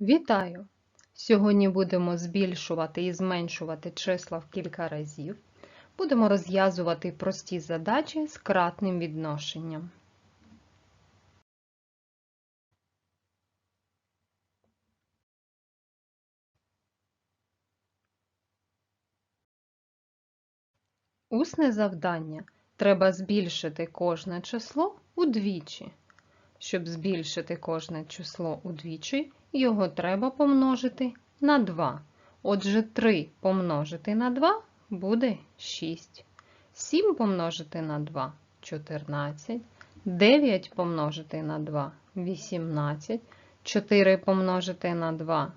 Вітаю! Сьогодні будемо збільшувати і зменшувати числа в кілька разів. Будемо розв'язувати прості задачі з кратним відношенням. Усне завдання. Треба збільшити кожне число удвічі. Щоб збільшити кожне число удвічі, його треба помножити на 2. Отже, 3 помножити на 2 буде 6. 7 помножити на 2 14. 9 помножити на 2 18. 4 помножити на 2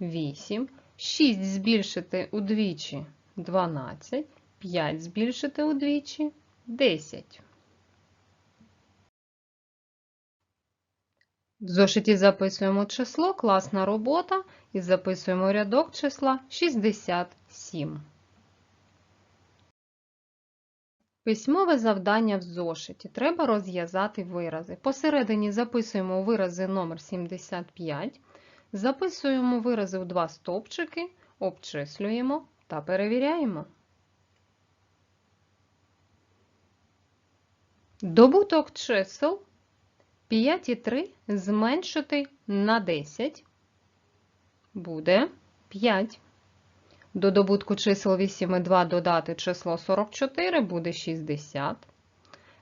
8. 6 збільшити удвічі 12. 5 збільшити удвічі 10. В зошиті записуємо число, класна робота і записуємо рядок числа 67. Письмове завдання в зошиті. Треба розв'язати вирази. Посередині записуємо вирази номер 75, записуємо вирази у два стовпчики, обчислюємо та перевіряємо. Добуток чисел 5 і 3 зменшити на 10 буде 5. До добутку чисел 8 і 2 додати число 44 буде 60.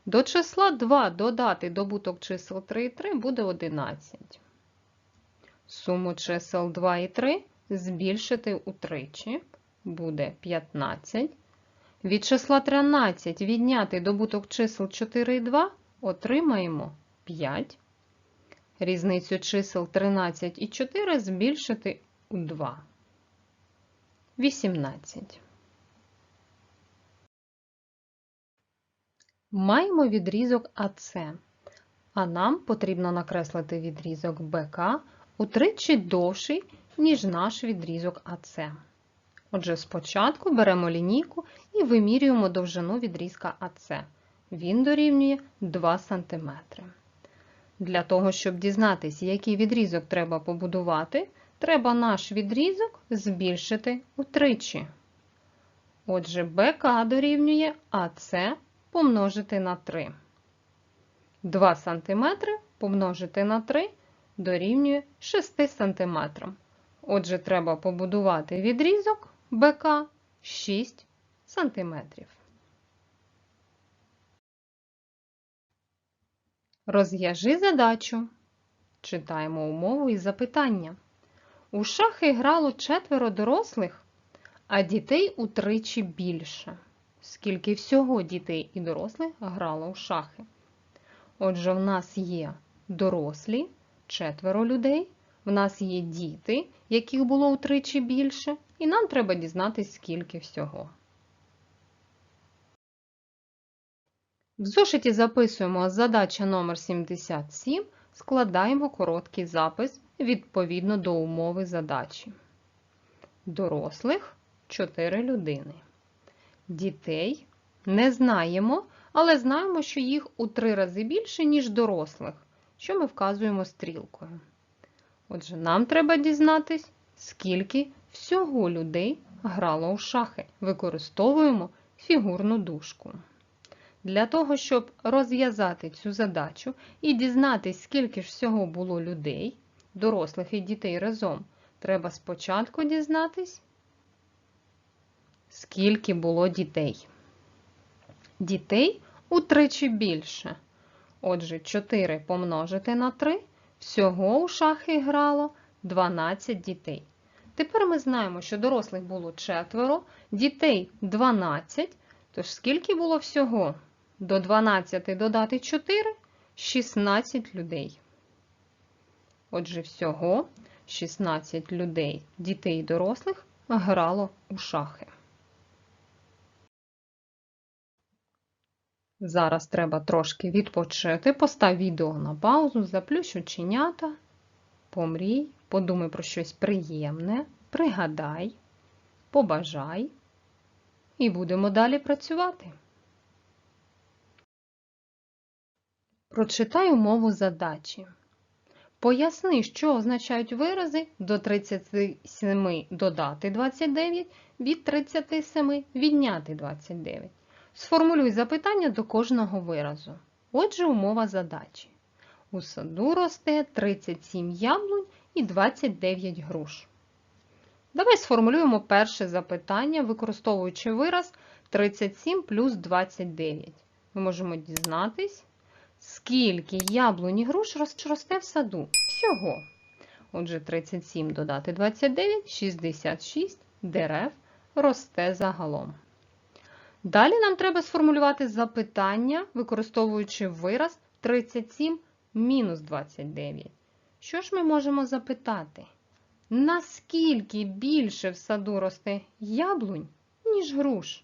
До числа 2 додати добуток чисел 3 і 3 буде 11. Суму чисел 2 і 3 збільшити утричі буде 15. Від числа 13 відняти добуток чисел 4 і 2 отримаємо 5. Різницю чисел 13 і 4 збільшити у 2. 18. Маємо відрізок АС, а нам потрібно накреслити відрізок БК утричі довший, ніж наш відрізок АС. Отже, спочатку беремо лінійку і вимірюємо довжину відрізка АС. Він дорівнює 2 см. Для того, щоб дізнатися, який відрізок треба побудувати, треба наш відрізок збільшити утричі. Отже, БК дорівнює АС помножити на 3. 2 см помножити на 3 дорівнює 6 см. Отже, треба побудувати відрізок БК 6 см. Розв'яжи задачу. Читаємо умову і запитання. У шахи грало четверо дорослих, а дітей утричі більше. Скільки всього дітей і дорослих грало у шахи? Отже, в нас є дорослі, четверо людей, в нас є діти, яких було утричі більше, і нам треба дізнатися, скільки всього. В зошиті записуємо задача номер 77, складаємо короткий запис відповідно до умови задачі. Дорослих 4 людини. Дітей не знаємо, але знаємо, що їх у 3 рази більше, ніж дорослих, що ми вказуємо стрілкою. Отже, нам треба дізнатись, скільки всього людей грало у шахи. Використовуємо фігурну дужку. Для того, щоб розв'язати цю задачу і дізнатись, скільки ж всього було людей, дорослих і дітей разом, треба спочатку дізнатись, скільки було дітей. Дітей утричі більше. Отже, 4 помножити на 3, всього у шахи грало 12 дітей. Тепер ми знаємо, що дорослих було четверо, дітей 12, тож скільки було всього? До 12 додати 4 16 людей. Отже, всього 16 людей, дітей і дорослих, грало у шахи. Зараз треба трошки відпочити. Постав відео на паузу, заплющ оченята, помрій, подумай про щось приємне, пригадай, побажай, і будемо далі працювати. Прочитай умову задачі. Поясни, що означають вирази до 37 додати 29, від 37 відняти 29. Сформулюй запитання до кожного виразу. Отже, умова задачі. У саду росте 37 яблунь і 29 груш. Давай сформулюємо перше запитання, використовуючи вираз 37 плюс 29. Ми можемо дізнатись, скільки яблунь і груш рос- росте в саду. Всього. Отже, 37 додати 29, 66 дерев росте загалом. Далі нам треба сформулювати запитання, використовуючи вираз 37 мінус 29. Що ж ми можемо запитати? Наскільки більше в саду росте яблунь, ніж груш?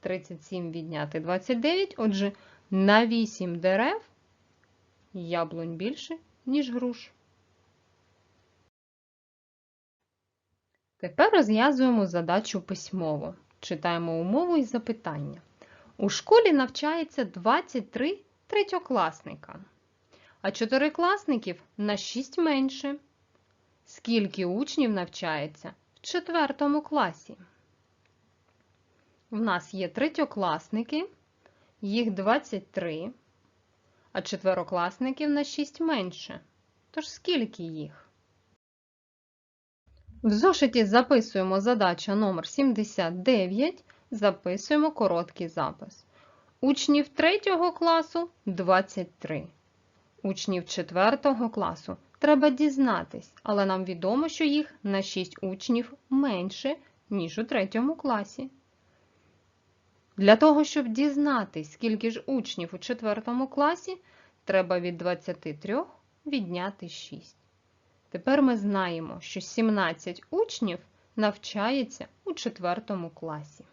37 відняти 29, отже, на 8 дерев яблунь більше, ніж груш. Тепер розв'язуємо задачу письмово. Читаємо умову і запитання. У школі навчається 23 третьокласника, а чотирикласників на 6 менше. Скільки учнів навчається в четвертому класі? В нас є третьокласники, їх 23, а четверокласників на 6 менше. Тож скільки їх? В зошиті записуємо задача номер 79, записуємо короткий запис. Учнів 3 класу 23. Учнів 4 класу треба дізнатись, але нам відомо, що їх на 6 учнів менше, ніж у 3 класі. Для того, щоб дізнатись, скільки ж учнів у 4 класі, треба від 23 відняти 6. Тепер ми знаємо, що 17 учнів навчається у 4 класі.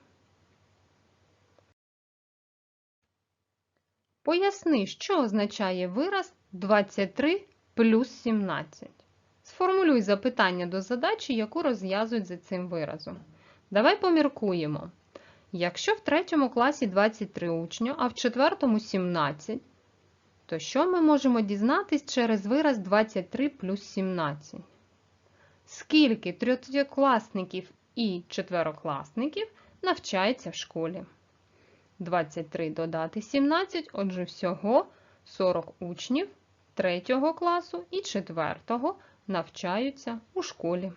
Поясни, що означає вираз 23 плюс 17. Сформулюй запитання до задачі, яку розв'язують за цим виразом. Давай поміркуємо. Якщо в 3 класі 23 учня, а в 4 17, то що ми можемо дізнатись через вираз 23 плюс 17? Скільки третьокласників і четверокласників навчається в школі? 23 додати 17, отже, всього 40 учнів 3 класу і 4 навчаються у школі.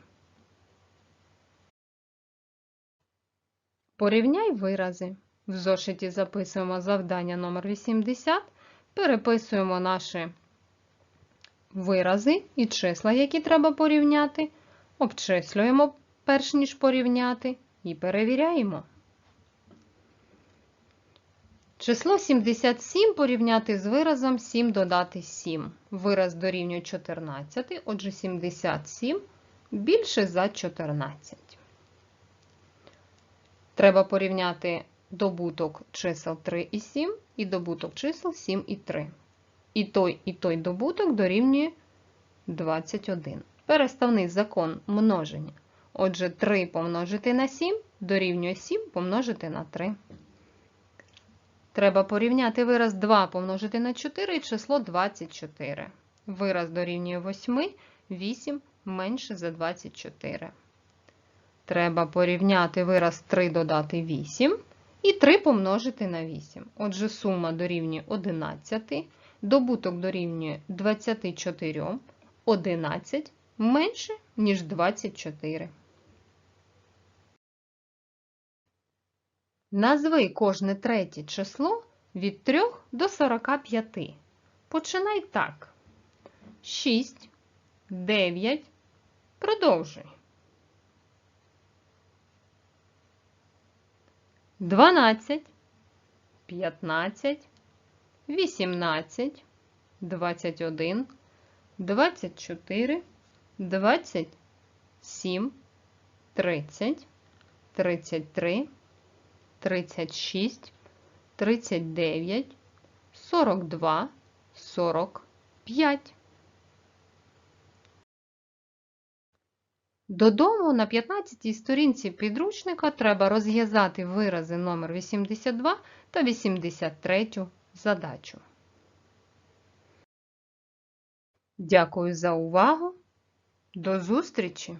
Порівняй вирази. В зошиті записуємо завдання номер 80, переписуємо наші вирази і числа, які треба порівняти, обчислюємо перш ніж порівняти, і перевіряємо. Число 77 порівняти з виразом 7 додати 7. Вираз дорівнює 14, отже 77 більше за 14. Треба порівняти добуток чисел 3 і 7 і добуток чисел 7 і 3. І той, і той добуток дорівнює 21. Переставний закон множення. Отже, 3 помножити на 7 дорівнює 7 помножити на 3. Треба порівняти вираз 2 помножити на 4 і число 24. Вираз дорівнює 8, 8 менше за 24. Треба порівняти вираз 3 додати 8 і 3 помножити на 8. Отже, сума дорівнює 11, добуток дорівнює 24, 11 менше, ніж 24. Назви кожне третє число від 3 до 45. Починай так. 6, 9. Продовжуй. 12, 15, 18, 21, 24, 27, 30, 33, 36, 39, 42, 45. Додому на 15-й сторінці підручника треба розв'язати вирази номер 82 та 83 задачу. Дякую за увагу. До зустрічі!